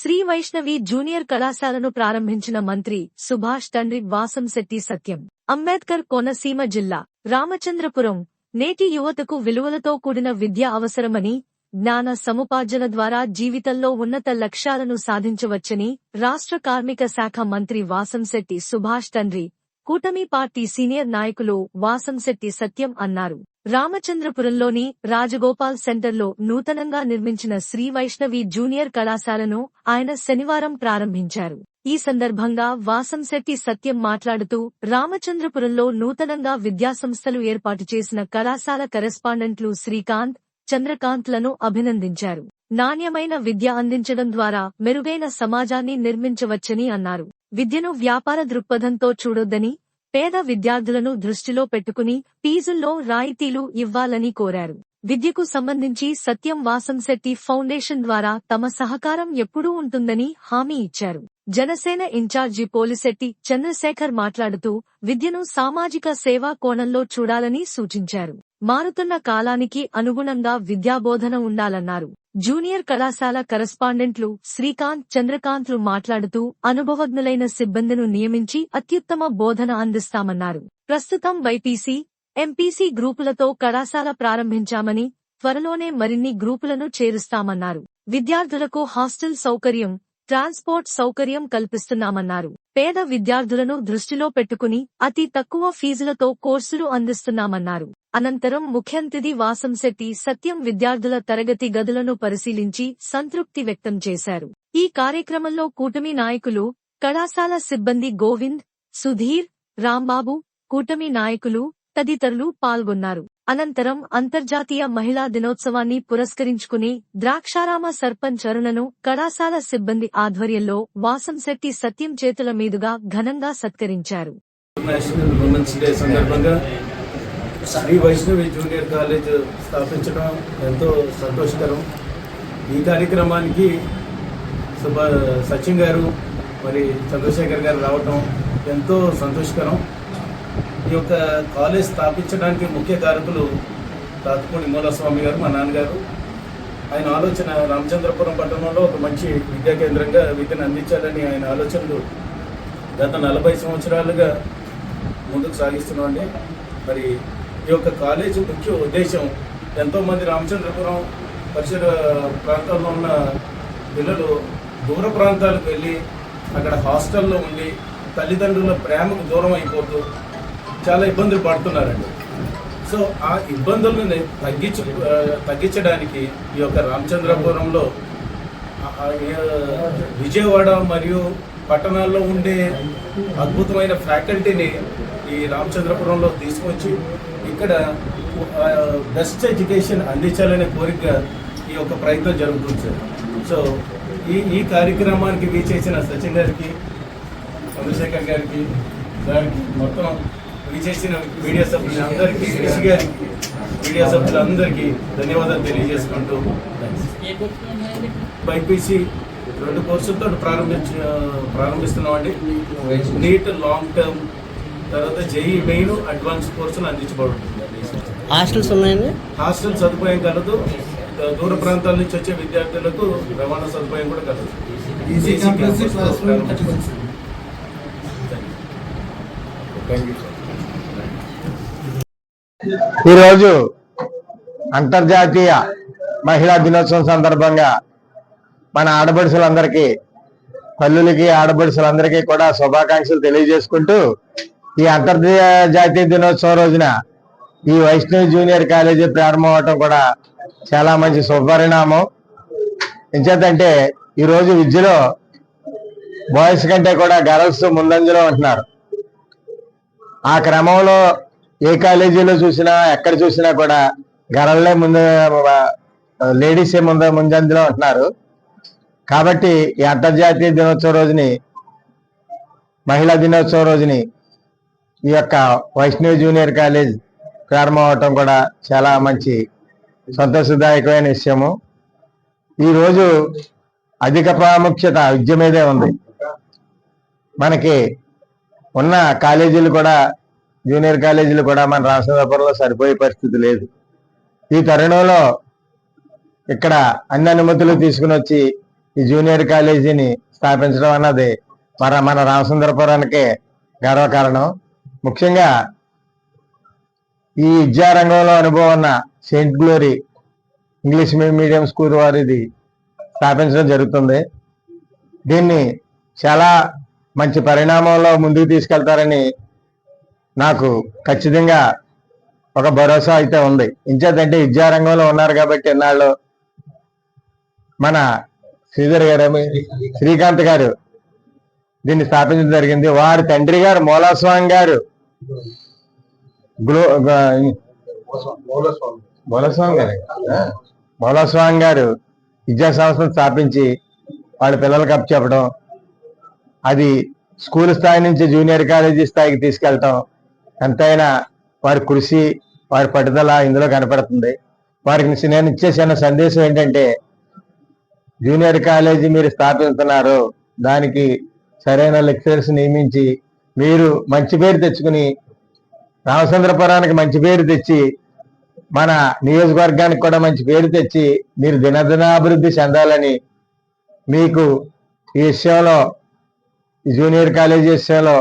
Shri Vaishnavi junior కళాశాలను ప్రారంభించిన మంత్రి సుభాష్ తండ్రి వాసంశెట్టి సత్యం. అంబేద్కర్ కోనసీమ జిల్లా రామచంద్రపురం నేటి యువతకు విలువలతో కూడిన విద్య అవసరమని జ్ఞాన సముపార్జన ద్వారా జీవితంలో ఉన్నత లక్ష్యాలను సాధించవచ్చని రాష్ట్ర కార్మిక శాఖ మంత్రి వాసంశెట్టి సుభాష్ తండ్రి కూటమి పార్టీ సీనియర్ నాయకులు వాసంశెట్టి సత్యం అన్నారు. రామచంద్రపురంలోని రాజగోపాల్ సెంటర్లో నూతనంగా నిర్మించిన శ్రీ వైష్ణవి జూనియర్ కళాశాలను ఆయన శనివారం ప్రారంభించారు. ఈ సందర్భంగా వాసంశెట్టి సత్యం మాట్లాడుతూ రామచంద్రపురంలో నూతనంగా విద్యాసంస్థలు ఏర్పాటు చేసిన కళాశాల కరెస్పాండెంట్లు శ్రీకాంత్ చంద్రకాంత్లను అభినందించారు. నాణ్యమైన విద్య అందించడం ద్వారా మెరుగైన సమాజాన్ని నిర్మించవచ్చని అన్నారు. విద్యను వ్యాపార దృక్పథంతో చూడొద్దని పేద విద్యార్థులను దృష్టిలో పెట్టుకుని ఫీజుల్లో రాయితీలు ఇవ్వాలని కోరారు. విద్యకు సంబంధించి సత్యం వాసంశెట్టి ఫౌండేషన్ ద్వారా తమ సహకారం ఎప్పుడూ ఉంటుందని హామీ ఇచ్చారు. జనసేన ఇన్ఛార్జి పోలిశెట్టి చంద్రశేఖర్ మాట్లాడుతూ విద్యను సామాజిక సేవా కోణంలో చూడాలని సూచించారు. మారుతున్న కాలానికి అనుగుణంగా విద్యాబోధన ఉండాలన్నారు. జూనియర్ కళాశాల కరస్పాండెంట్లు శ్రీకాంత్ చంద్రకాంత్లు మాట్లాడుతూ అనుభవజ్ఞులైన సిబ్బందిను నియమించి అత్యుత్తమ బోధన అందిస్తామన్నారు. ప్రస్తుతం వైపీసీ ఎంపీసీ గ్రూపులతో కళాశాల ప్రారంభించామని త్వరలోనే మరిన్ని గ్రూపులను చేరుస్తామన్నారు. విద్యార్థులకు హాస్టల్ సౌకర్యం ట్రాన్స్పోర్ట్ సౌకర్యం కల్పిస్తున్నామన్నారు. పేద విద్యార్థులను దృష్టిలో పెట్టుకుని అతి తక్కువ ఫీజులతో కోర్సులు అందిస్తున్నామన్నారు. అనంతరం ముఖ్యంతిథి వాసంశెట్టి సత్యం విద్యార్థుల తరగతి గదులను పరిశీలించి సంతృప్తి వ్యక్తం చేశారు. ఈ కార్యక్రమంలో కూటమి నాయకులు కళాశాల సిబ్బంది గోవింద్ సుధీర్ రాంబాబు కూటమి నాయకులు తదితరులు పాల్గొన్నారు. అనంతరం అంతర్జాతీయ మహిళా దినోత్సవాన్ని పురస్కరించుకుని ద్రాక్షారామ సర్పంచ్ అరుణను కళాశాల సిబ్బంది ఆధ్వర్యంలో వాసంశెట్టి సత్యం చేతుల మీదుగా ఘనంగా సత్కరించారు. శ్రీ వైష్ణవి జూనియర్ కాలేజ్ స్థాపించడం ఎంతో సంతోషకరం. ఈ కార్యక్రమానికి సచిన్ గారు మరి చంద్రశేఖర్ గారు రావటం ఎంతో సంతోషకరం. ఈ యొక్క కాలేజ్ స్థాపించడానికి ముఖ్య కారకులు తాతుపూడి మూలస్వామి గారు మా నాన్నగారు. ఆయన ఆలోచన రామచంద్రపురం పట్టణంలో ఒక మంచి విద్యా కేంద్రంగా విద్యను అందించాలని ఆయన ఆలోచనలు గత నలభై సంవత్సరాలుగా ముందుకు సాగిస్తున్నామండి. మరి ఈ యొక్క కాలేజ్ ముఖ్య ఉద్దేశం ఎంతోమంది రామచంద్రపురం పరిసర ప్రాంతాల్లో ఉన్న పిల్లలు దూర ప్రాంతాలకు వెళ్ళి అక్కడ హాస్టల్లో ఉండి తల్లిదండ్రుల ప్రేమకు దూరం అయిపోతూ చాలా ఇబ్బందులు పడుతున్నారండి. సో ఆ ఇబ్బందులను తగ్గించ తగ్గించడానికి ఈ యొక్క రామచంద్రపురంలో విజయవాడ మరియు పట్టణాల్లో ఉండే అద్భుతమైన ఫ్యాకల్టీని ఈ రామచంద్రపురంలో తీసుకొచ్చి ఇక్కడ బెస్ట్ ఎడ్యుకేషన్ అందించాలనే కోరిక ఈ యొక్క ప్రయత్నం జరుగుతుంది సార్. సో ఈ ఈ కార్యక్రమానికి వీచేసిన సచిన్ గారికి చంద్రశేఖర్ గారికి గారికి మొత్తం వీచేసిన మీడియా సభ్యులు అందరికీ కృషి గారికి మీడియా సభ్యులందరికీ ధన్యవాదాలు తెలియజేసుకుంటూ బైపీసీ రెండు కోర్సులతో ప్రారంభించ ప్రారంభిస్తున్నామండి. నీట్ లాంగ్ టర్మ్ తర్వాత జేఈ మెయిన్ అడ్వాన్స్ కోర్సులు అందించబడుతుంది హాస్టల్స్ ఉన్నాయండి? హాస్టల్ సదుపాయం కలదు. దూర ప్రాంతాల నుంచి వచ్చే విద్యార్థులకు రవాణా సదుపాయం కూడా కలదు. ఈజీ క్యాంపస్ థర్టీ ఈరోజు అంతర్జాతీయ మహిళా దినోత్సవం సందర్భంగా మన ఆడపడుచులందరికీ పల్లులకి ఆడపడుచులందరికీ కూడా శుభాకాంక్షలు తెలియజేసుకుంటూ ఈ అంతర్జాతీయ దినోత్సవం రోజున ఈ వైష్ణవి జూనియర్ కాలేజీ ప్రారంభం అవటం కూడా చాలా మంచి శుభపరిణామం. ఎంచేతంటే ఈరోజు విద్యలో బాయ్స్ కంటే కూడా గర్ల్స్ ముందంజలో ఉంటున్నారు. ఆ క్రమంలో ఏ కాలేజీలో చూసినా ఎక్కడ చూసినా కూడా గరళ్ళే ముందు లేడీసే ముందు ముందంజలో ఉంటున్నారు. కాబట్టి ఈ అంతర్జాతీయ దినోత్సవం రోజుని మహిళా దినోత్సవం రోజుని ఈ యొక్క వైష్ణవి జూనియర్ కాలేజ్ ప్రారంభం అవటం కూడా చాలా మంచి సంతోషదాయకమైన విషయము. ఈరోజు అధిక ప్రాముఖ్యత విద్య మీదే ఉంది. మనకి ఉన్న కాలేజీలు కూడా జూనియర్ కాలేజీలు కూడా మన రామచంద్రపురంలో సరిపోయే పరిస్థితి లేదు. ఈ తరుణంలో ఇక్కడ అన్ని అనుమతులు తీసుకుని వచ్చి ఈ జూనియర్ కాలేజీని స్థాపించడం అన్నది మన మన రామచంద్రపురానికి గర్వకారణం ముఖ్యంగా ఈ విద్యారంగంలో అనుభవం ఉన్న Saint Glory English medium school వారిది స్థాపించడం జరుగుతుంది. దీన్ని చాలా మంచి పరిణామంలో ముందుకు తీసుకెళ్తారని నాకు ఖచ్చితంగా ఒక భరోసా అయితే ఉంది. ఇంచేతంటే విద్యారంగంలో ఉన్నారు కాబట్టి ఇన్నాళ్ళు మన శ్రీధర్ గారు శ్రీకాంత్ గారు దీన్ని స్థాపించడం జరిగింది. వారి తండ్రి గారు మూలస్వామి గారు. గ్లో మూలస్వామి గారు. మూలస్వామి గారు విద్యా సంస్థను స్థాపించి వాళ్ళ పిల్లలకి అప్ చెప్పడం అది స్కూల్ స్థాయి నుంచి జూనియర్ కాలేజీ స్థాయికి తీసుకెళ్ళటం ఎంతైనా వారి కృషి వారి పట్టుదల ఇందులో కనపడుతుంది. వారికి నేను ఇచ్చేసిన సందేశం ఏంటంటే జూనియర్ కాలేజీ మీరు స్థాపిస్తున్నారు. దానికి సరైన లెక్చరర్స్ నియమించి మీరు మంచి పేరు తెచ్చుకుని రామచంద్రపురానికి మంచి పేరు తెచ్చి మన నియోజకవర్గానికి కూడా మంచి పేరు తెచ్చి మీరు దినదినాభివృద్ధి చెందాలని మీకు ఈ విషయంలో జూనియర్ కాలేజీ విషయంలో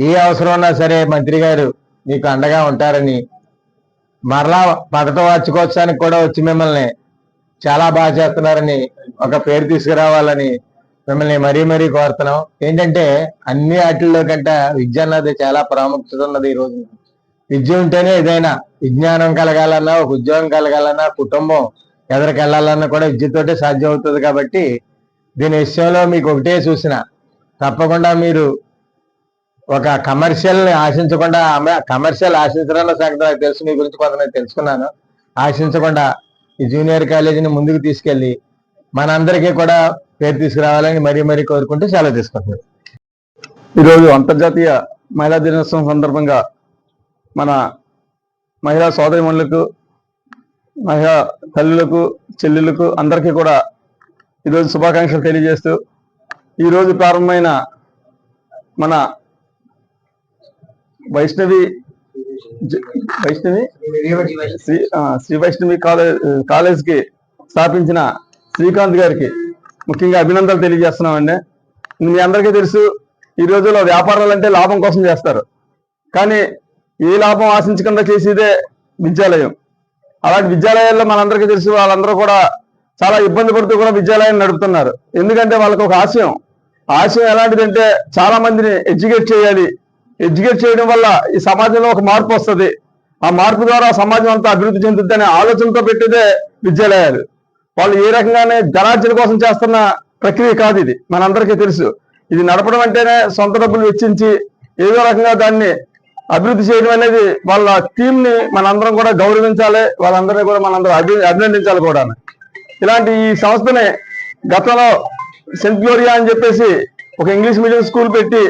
ఏ అవసరం ఉన్నా సరే మంత్రి గారు మీకు అండగా ఉంటారని మరలా పదవ వార్షికోత్సవానికి కూడా వచ్చి మిమ్మల్ని చాలా బాగా చేస్తున్నారని ఒక పేరు తీసుకురావాలని మిమ్మల్ని మరీ మరీ కోరుతున్నాం. ఏంటంటే అన్ని వాటిల్లో కంటే విద్య అన్నది చాలా ప్రాముఖ్యత ఉన్నది ఈ రోజు విద్య ఉంటేనే ఏదైనా విజ్ఞానం కలగాలన్నా ఒక ఉద్యోగం కలగాలన్నా కుటుంబం ఎదరికెళ్ళాలన్నా కూడా విద్యతోటే సాధ్యం అవుతుంది కాబట్టి దీని విషయంలో మీకు ఒకటే చూసిన తప్పకుండా మీరు ఒక కమర్షియల్ ఆశించకుండా కమర్షియల్ ఆశించడంలో సంగతి నాకు తెలుసు మీ గురించి కొంత నేను తెలుసుకున్నాను. ఆశించకుండా ఈ జూనియర్ కాలేజీని ముందుకు తీసుకెళ్ళి మనందరికీ కూడా పేరు తీసుకురావాలని మరీ మరీ కోరుకుంటూ సెలవు తీసుకుంటున్నాను. ఈరోజు అంతర్జాతీయ మహిళా దినోత్సవం సందర్భంగా మన మహిళా సోదరిమణులకు మహిళా తల్లులకు చెల్లెలకు అందరికీ కూడా ఈరోజు శుభాకాంక్షలు తెలియజేస్తూ ఈరోజు ప్రారంభమైన మన వైష్ణవి వైష్ణవి? శ్రీ శ్రీ వైష్ణవి కాలేజ్ కాలేజ్కి స్థాపించిన శ్రీకాంత్ గారికి ముఖ్యంగా అభినందనలు తెలియజేస్తున్నామండి. మీ అందరికీ తెలుసు ఈ రోజుల్లో వ్యాపారాలు అంటే లాభం కోసం చేస్తారు. కానీ ఏ లాభం ఆశించకుండా చేసేదే విద్యాలయం. అలాంటి విద్యాలయాల్లో మనందరికీ తెలుసు వాళ్ళందరూ కూడా చాలా ఇబ్బంది పడుతూ కూడా విద్యాలయాన్ని నడుపుతున్నారు. ఎందుకంటే వాళ్ళకు ఒక ఆశయం. ఆశయం ఎలాంటిదంటే చాలా మందిని ఎడ్యుకేట్ చేయాలి ఎడ్యుకేట్ చేయడం వల్ల ఈ సమాజంలో ఒక మార్పు వస్తుంది. ఆ మార్పు ద్వారా సమాజం అంతా అభివృద్ధి చెందుద్ది అనే ఆలోచనతో పెట్టేదే విద్యాలయాలు. వాళ్ళు ఏ రకంగానే ధనార్జన కోసం చేస్తున్న ప్రక్రియ కాదు ఇది. మనందరికీ తెలుసు. ఇది నడపడం అంటేనే సొంత డబ్బులు వెచ్చించి ఏదో రకంగా దాన్ని అభివృద్ధి చేయడం అనేది వాళ్ళ టీం ని మనందరం కూడా గౌరవించాలి. వాళ్ళందరినీ కూడా మనందరం అభి అభినందించాలి కూడా ఇలాంటి ఈ సంస్థని గతంలో సెంట్ గ్లోరియా అని చెప్పేసి ఒక ఇంగ్లీష్ మీడియం స్కూల్ పెట్టి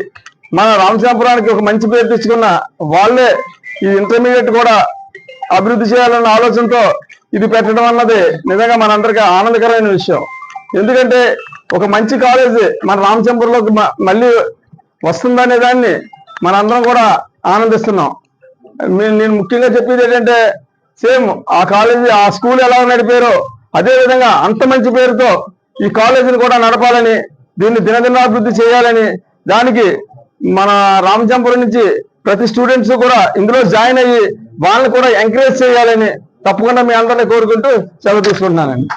మన రామచంద్రపురానికి ఒక మంచి పేరు తెచ్చుకున్న వాళ్ళే ఈ ఇంటర్మీడియట్ కూడా అభివృద్ధి చేయాలన్న ఆలోచనతో ఇది పెట్టడం అన్నది నిజంగా మనందరికీ ఆనందకరమైన విషయం. ఎందుకంటే ఒక మంచి కాలేజీ మన రామచంద్రలోకి మళ్ళీ వస్తుందనే దాన్ని మనందరం కూడా ఆనందిస్తున్నాం. నేను ముఖ్యంగా చెప్పేది ఏంటంటే సేమ్ ఆ కాలేజీ ఆ స్కూల్ ఎలా నడిపారో అదే విధంగా అంత మంచి పేరుతో ఈ కాలేజీని కూడా నడపాలని దీన్ని దినదినాభివృద్ధి చేయాలని దానికి మన రామజంపురం నుంచి ప్రతి స్టూడెంట్స్ కూడా ఇందులో జాయిన్ అయ్యి వాళ్ళని కూడా ఎంకరేజ్ చేయాలని తప్పకుండా మీ అందరినీ కోరుకుంటూ సెలవు తీసుకుంటున్నానండి.